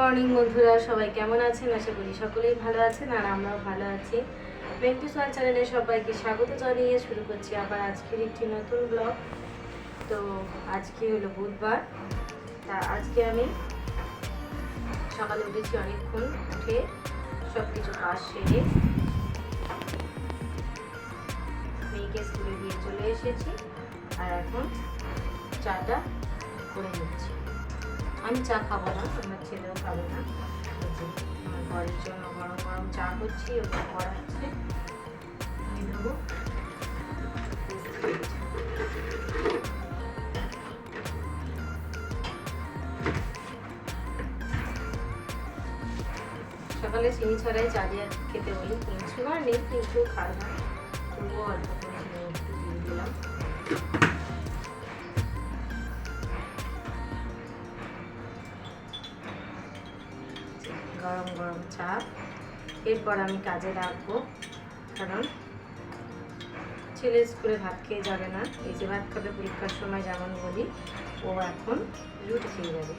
Morning বন্ধুরা, সবাই কেমন আছেন? আশা করি সকলেই ভালো আছেন আর আমরাও ভালো আছি। ভেঙ্কু সোয়াল চ্যানেলে সবাইকে স্বাগত জানিয়ে শুরু করছি আবার আজকের একটি নতুন ব্লগ তো আজকে হলো বুধবার। তা আজকে আমি সকালে উঠেছি অনেকক্ষণ উঠে সব কিছু কাজ সেরে মেয়েকে স্কুলে দিয়ে চলে এসেছি। আর এখন চাটা করে নিচ্ছি। আমি চা খাব না আমার ছেলেও খাবে না। ঘরের জন্য গরম গরম চা করছি ওটা করাচ্ছে আমি সকালে চিনি ছাড়াই, চা দিয়ে খেতে বলি। সুগার নেই কিন্তু খায় না। তবুও অল্প করে একটু দিয়ে দিলাম। গরম গরম চা। এরপর আমি কাজে রাখব কারণ ছেলে স্কুলে ভাত খেয়ে যাবে না। এই যে ভাত খাবে, পরীক্ষার সময় যেমন বলি, ও এখন রুটি খেয়ে যাবে।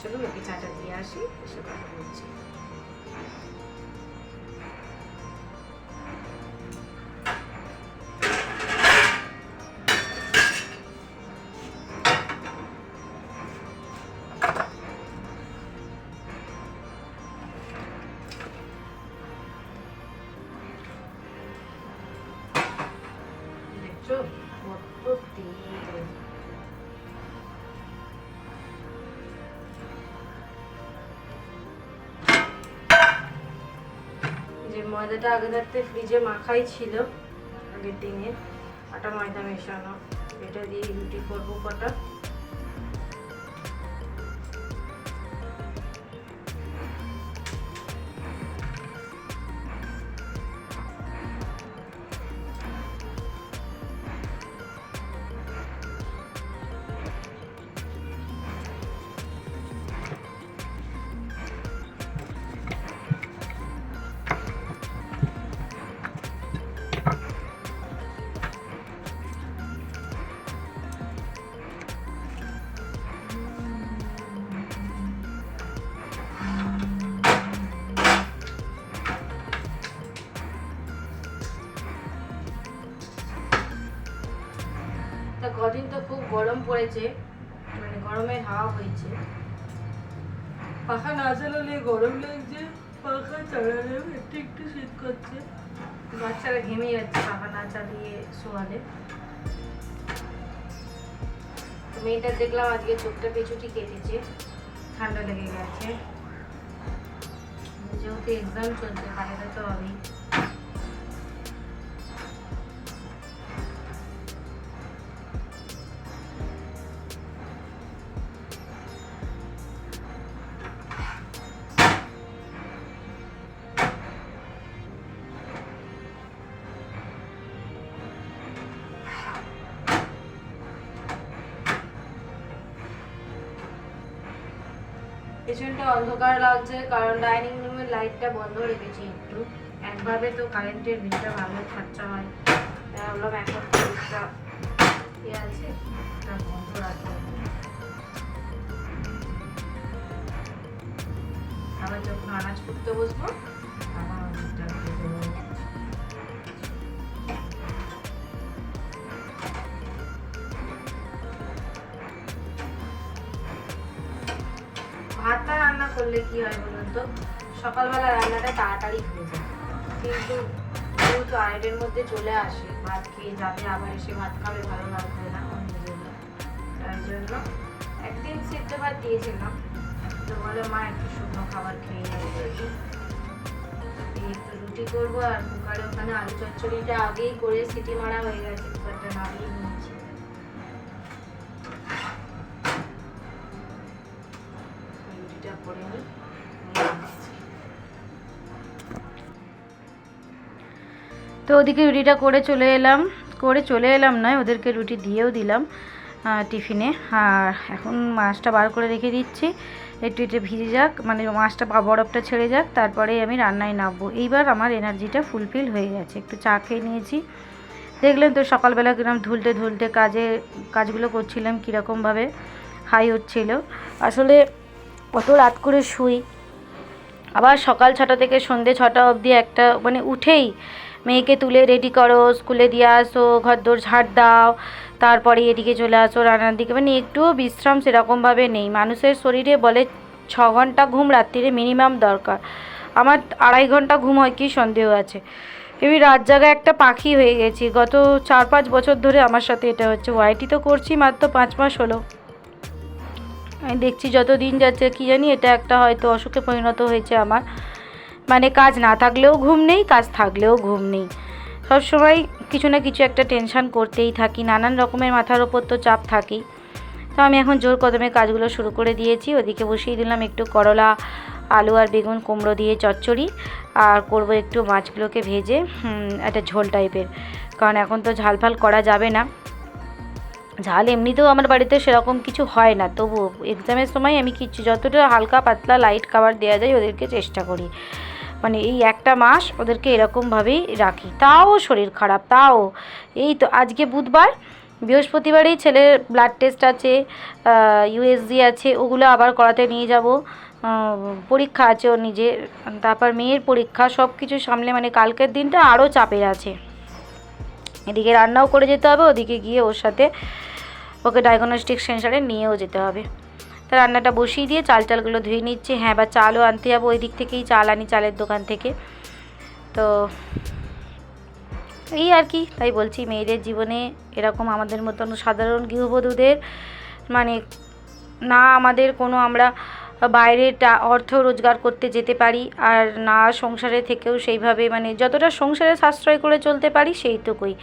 চলুন, ওকে চাটা দিয়ে আসি, এসে কথা বলছি। যে ময়দাটা আগে থাকতে ফ্রিজে মাখাই ছিল, আগের দিনে, আটা ময়দা মেশানো। এটা দিয়ে রুটি করব কটা? খুব গরম পড়েছে মানে গরমের হাওয়া হয়েছে পাখা না চালালে গরম লাগছে পাখা চালালেও একটু একটু শীত করছে। বাচ্চারা ঘেমে যাচ্ছে পাখা না চালিয়ে শোয়ালে। মেয়েটা দেখলাম আজকে চোখটা পেছুটি কেটেছে ঠান্ডা লেগে গেছে। যেহেতু এক্সাম চলছে বাইরে তো হবেই। পেছনটা অন্ধকার লাগছে, কারণ ডাইনিং রুমের লাইটটা বন্ধ রেখেছি একটু। একভাবে তো কারেন্টের বিলটা ভালো খরচা হয় তাই ভাবলাম এখন লাইটটা ইয়ে আছে বন্ধ রাখব। আবার যখন আনাজ করতে বসবো করলে কি হয় বলুন তো? সকালবেলা রান্নাটা তাড়াতাড়ি হয়ে যায়। কিন্তু যেহেতু আড়াইটের মধ্যে চলে আসে, ভাত খেয়ে যাবে, আবার এসে ভাত খাবে, ভালো লাগবে না তাই জন্য একদিন সিদ্ধ ভাত দিয়েছিলাম। তো বলে, মা, একটু শুকনো খাবার খেয়ে নেবে একটু রুটি করব আর কুকারে ওখানে আলু চচ্চড়িটা আগেই করে সিটি মারা হয়ে গেছে, কুকারটা নামিয়ে তো ওদিকে রুটিটা করে চলে এলাম, করে চলে এলাম নয়, ওদেরকে রুটি দিয়েও দিলাম টিফিনে। আর এখন মাছটা বার করে রেখে দিচ্ছি, একটু একটু ভিজে যাক মানে মাছটা বরফটা ছেড়ে যাক তারপরেই আমি রান্নায় নামবো। এইবার আমার এনার্জিটা ফুলফিল হয়ে গেছে, একটু চা খেয়ে নিয়েছি। দেখলেন তো সকালবেলা কিরম ধুলতে ধুলতে কাজে, কাজগুলো করছিলাম কীরকমভাবে, হাই হচ্ছিল। আসলে অত রাত করে শুই, আবার সকাল ছটা থেকে সন্ধে ছটা অবধি একটা মানে উঠেই মেয়েকে তুলে রেডি করো স্কুলে দিয়ে আসো ঘর দোর ঝাড় দাও, তারপরে এদিকে চলে আসো, রান্নার দিকে। মানে একটুও বিশ্রাম সেরকমভাবে নেই। মানুষের শরীরে বলে ছ ঘণ্টা ঘুম রাত্রিরে মিনিমাম দরকার। আমার আড়াই ঘণ্টা ঘুম হয়, কি সন্দেহ আছে? আমি রাত জায়গায় একটা পাখি হয়ে গেছি। গত চার পাঁচ বছর ধরে আমার সাথে এটা হচ্ছে। ওয়াইটি তো করছি মাত্র পাঁচ মাস হলো। আমি দেখছি যত দিন যাচ্ছে, কি জানি এটা একটা হয়তো অসুখে পরিণত হয়েছে আমার। মানে কাজ না থাকলেও ঘুম নেই, কাজ থাকলেও ঘুম নেই। সবসময় কিছু না কিছু একটা টেনশন করতেই থাকি, নানান রকমের মাথার ওপর তো চাপ থাকেই। তো আমি এখন জোর কদমে কাজগুলো শুরু করে দিয়েছি, ওদিকে বসিয়ে দিলাম একটু করলা, আলু আর বেগুন কুমড়ো দিয়ে চচ্চড়ি, আর করব একটু মাছগুলোকে ভেজে একটা ঝোল টাইপের কারণ এখন তো ঝাল ফাল করা যাবে না। ঝাল এমনিতেও আমার বাড়িতে সেরকম কিছু হয় না তবু এক্সামের সময় আমি কিছু, যতটা হালকা পাতলা লাইট খাবার দেওয়া যায় ওদেরকে চেষ্টা করি। মানে এই একটা মাস ওদেরকে এরকমভাবেই রাখি। তাও শরীর খারাপ, তাও। এই তো আজকে বুধবার, বৃহস্পতিবারেই ছেলের ব্লাড টেস্ট আছে ইউএসজি আছে, ওগুলো আবার করাতে নিয়ে যাব। পরীক্ষা আছে ওর নিজের, তারপর মেয়ের পরীক্ষা সব কিছু সামলে মানে কালকের দিনটা আরও চাপের আছে। এদিকে রান্নাও করে যেতে হবে, ওদিকে গিয়ে ওর সাথে ওকে ডায়াগনস্টিক সেন্সারে নিয়েও যেতে হবে। তা রান্নাটা বসিয়ে দিয়ে চাল চালগুলো ধুয়ে নিচ্ছি। হ্যাঁ বা চালও আনতে যাব ওই দিক থেকেই, চাল আনি চালের দোকান থেকে। তো এই আর কি, তাই বলছি, মেয়েদের জীবনে এরকম আমাদের মতন সাধারণ গৃহবধূদের মানে না আমাদের কোনো আমরা বাইরে অর্থ রোজগার করতে যেতে পারি আর না সংসারে থেকেও সেইভাবে মানে যতটা সংসারে সাশ্রয় করে চলতে পারি সেইটুকুই।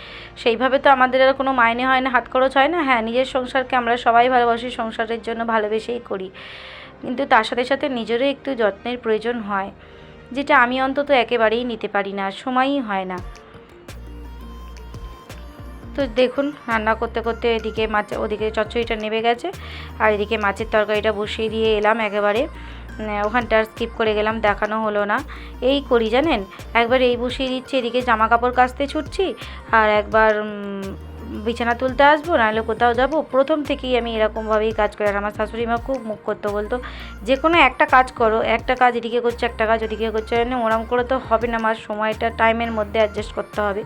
সেইভাবে তো আমাদের আর কোনো মাইনে হয় না, হাত খরচ হয় না। হ্যাঁ নিজের সংসারকে আমরা সবাই ভালোবাসি, সংসারের জন্য ভালোবেসেই করি। কিন্তু তার সাথে সাথে নিজেরও একটু যত্নের প্রয়োজন হয়, যেটা আমি অন্তত একেবারেই নিতে পারি না সময়ই হয় না। তো দেখুন, রান্না করতে করতে এদিকে মাছ, ওদিকে চচ্চড়িটা নেমে গেছে। আর এদিকে মাছের তরকারিটা বসিয়ে দিয়ে এলাম একেবারে। ওখানটা স্কিপ করে গেলাম, দেখানো হলো না। এই করি জানেন? একবার এই বসিয়ে দিচ্ছি, এদিকে জামা কাপড় কাচতে ছুটছি, আর একবার বিছানা তুলতে আসব, নাহলে কোথাও যাব। প্রথম থেকেই আমি এরকমভাবেই কাজ করি। আর আমার শাশুড়ি মা খুব মুখ করতো বলতো, যে কোনো একটা কাজ করো, একটা কাজ এদিকে করছে, একটা কাজ ওদিকে করছে। মানে ওরম করে তো হবে না, আমার সময়টা, টাইমের মধ্যে অ্যাডজাস্ট করতে হবে।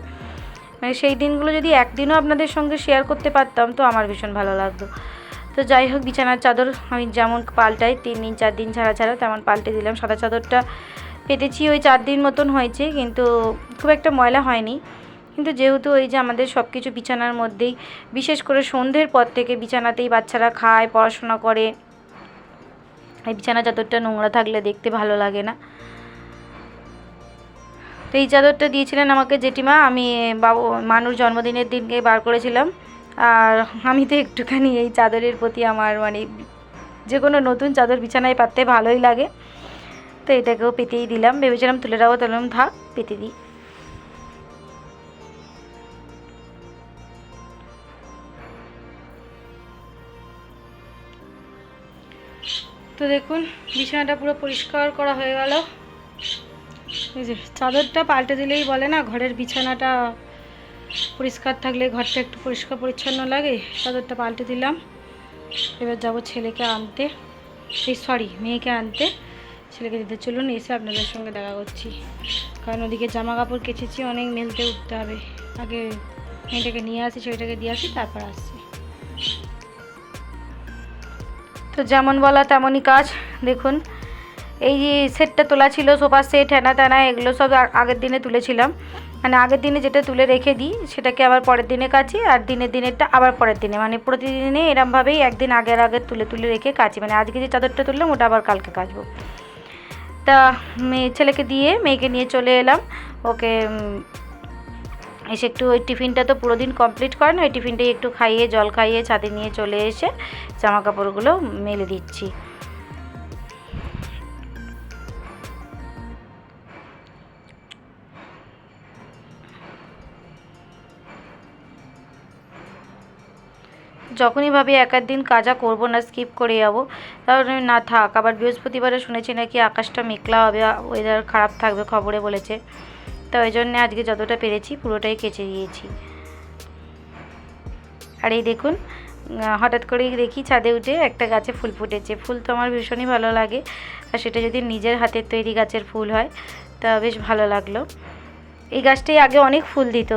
মানে সেই দিনগুলো যদি একদিনও আপনাদের সঙ্গে শেয়ার করতে পারতাম, তো আমার ভীষণ ভালো লাগতো। তো যাই হোক, বিছানার চাদর আমি যেমন পাল্টাই, তিন দিন, চার দিন ছাড়া ছাড়া তেমন পাল্টে দিলাম। সাদা চাদরটা পেতেছি ওই চার দিন মতন হয়েছে, কিন্তু খুব একটা ময়লা হয়নি। কিন্তু যেহেতু ওই যে আমাদের সব কিছু বিছানার মধ্যেই, বিশেষ করে সন্ধ্যের পর থেকে বিছানাতেই বাচ্চারা খায়, পড়াশোনা করে, এই বিছানা চাদরটা নোংরা থাকলে দেখতে ভালো লাগে না। তো এই চাদরটা দিয়েছিলেন আমাকে জেঠিমা, আমি বাবু মানুষ জন্মদিনের দিনকে বার করেছিলাম। আর আমি তো একটুখানি এই চাদরের প্রতি আমার মানে যে কোনো নতুন চাদর বিছানায় পাততে ভালোই লাগে। তো এটাকেও পেতেই দিলাম। ভেবেছিলাম তুলে রাখব, তাহলে থাক, পেতে দিই। তো দেখুন, বিছানাটা পুরো পরিষ্কার করা হয়ে গেল। এই যে চাদরটা পাল্টে দিলেই বলে না, ঘরের বিছানাটা পরিষ্কার থাকলে ঘরটা একটু পরিষ্কার পরিচ্ছন্ন লাগে, চাদরটা পাল্টে দিলাম। এবার যাব ছেলেকে আনতে, এই সরি মেয়েকে আনতে। ছেলেকে দিতে চলুন, এসে আপনাদের সঙ্গে দেখা করছি। কারণ ওদিকে জামা কাপড় কেচেছি, অনেক মেলতে উঠতে হবে। আগে মেয়েটাকে নিয়ে আসি, ছেলেটাকে দিয়ে আসি, তারপর আসছি। তো যেমন বলা তেমনই কাজ, দেখুন। এই যে সেটটা তোলা ছিল সোফার সেট হ্যানা ত্যানা এগুলো সব আগের দিনে তুলেছিলাম। মানে আগের দিনে যেটা তুলে রেখে দিই, সেটাকে আবার পরের দিনে কাচি, আর দিনের দিনেরটা আবার পরের দিনে। মানে প্রতিদিনে এরমভাবেই একদিন আগের আগে তুলে তুলে রেখে কাচি। মানে আজকে যে চাদরটা তুললাম, ওটা আবার কালকে কাচবো। তা মেয়ে, ছেলেকে দিয়ে মেয়েকে নিয়ে চলে এলাম। ওকে এসে একটু ওই টিফিনটা তো পুরো দিন কমপ্লিট করে না ওই টিফিনটাই একটু খাইয়ে, জল খাইয়ে ছাদে নিয়ে চলে এসে জামা কাপড়গুলো মেলে দিচ্ছি। যখনই ভাবি এক আধ দিন কাজা করব না স্কিপ করে যাব, তাহলে না থাক। আবার বৃহস্পতিবারে শুনেছি নাকি আকাশটা মেঘলা হবে ওয়েদার খারাপ থাকবে খবরে বলেছে। তো ওই জন্যে আজকে যতটা পেরেছি পুরোটাই কেচে দিয়েছি। আর এই দেখুন হঠাৎ করেই দেখি ছাদে উঠে একটা গাছে ফুল ফুটেছে। ফুল তো আমার ভীষণই ভালো লাগে, আর সেটা যদি নিজের হাতের তৈরি গাছের ফুল হয়, তা বেশ ভালো লাগল। এই গাছটাই আগে অনেক ফুল দিত।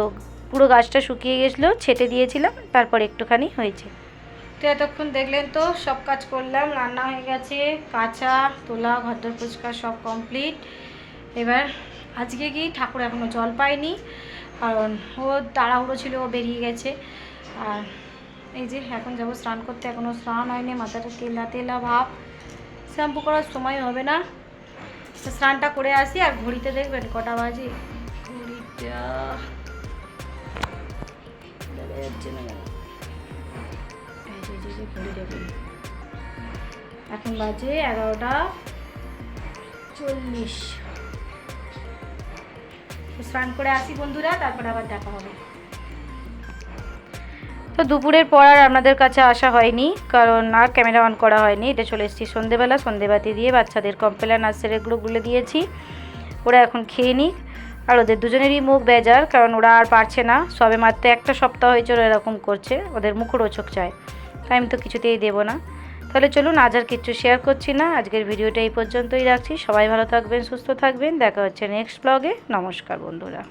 পুরো গাছটা শুকিয়ে গেছিল ছেটে দিয়েছিলাম তারপর একটুখানি হয়েছে। তো এতক্ষণ দেখলেন তো সব কাজ করলাম রান্না হয়ে গেছে কাঁচা তোলা ঘরদোর পরিষ্কার সব কমপ্লিট এবার আজকে কি ঠাকুর এখনও জল পায়নি কারণ ও তাড়াহুড়ো ছিল ও বেরিয়ে গেছে। আর এই যে এখন যাব স্নান করতে এখনও স্নান হয়নি মাথাটা তেলা তেলা ভাব। শ্যাম্পু করার সময় হবে না। স্নানটা করে আসি আর ঘড়িতে দেখবেন কটা বাজে। ঘড়িটা দেখা যাচ্ছে না দেখুন। এখন বাজে এগারোটা চল্লিশ। স্নান করে আসি বন্ধুরা, তারপরে আবার দেখা হবে। তো দুপুরের পর আর আপনাদের কাছে আসা হয়নি, কারণ আর ক্যামেরা অন করা হয়নি। এটা চলে এসেছি সন্ধেবেলা, সন্ধেবাতি দিয়ে বাচ্চাদের কম্পেলার নার্সারিগুলো গুলে দিয়েছি। ওরা এখন খেয়ে নিক। আর ওদের দুজনেরই মুখ বেজার, কারণ ওরা আর পারছে না। সবে মাত্র একটা সপ্তাহ হয়েছে ওরা এরকম করছে, ওদের মুখরোচক চায়। তাই আমি তো কিছুতেই দেবো না। তাহলে চলুন, আজ আর কিচ্ছু শেয়ার করছি না। আজকের ভিডিওটা এই পর্যন্তই রাখছি। সবাই ভালো থাকবেন, সুস্থ থাকবেন। দেখা হচ্ছে নেক্সট ব্লগে নমস্কার, বন্ধুরা।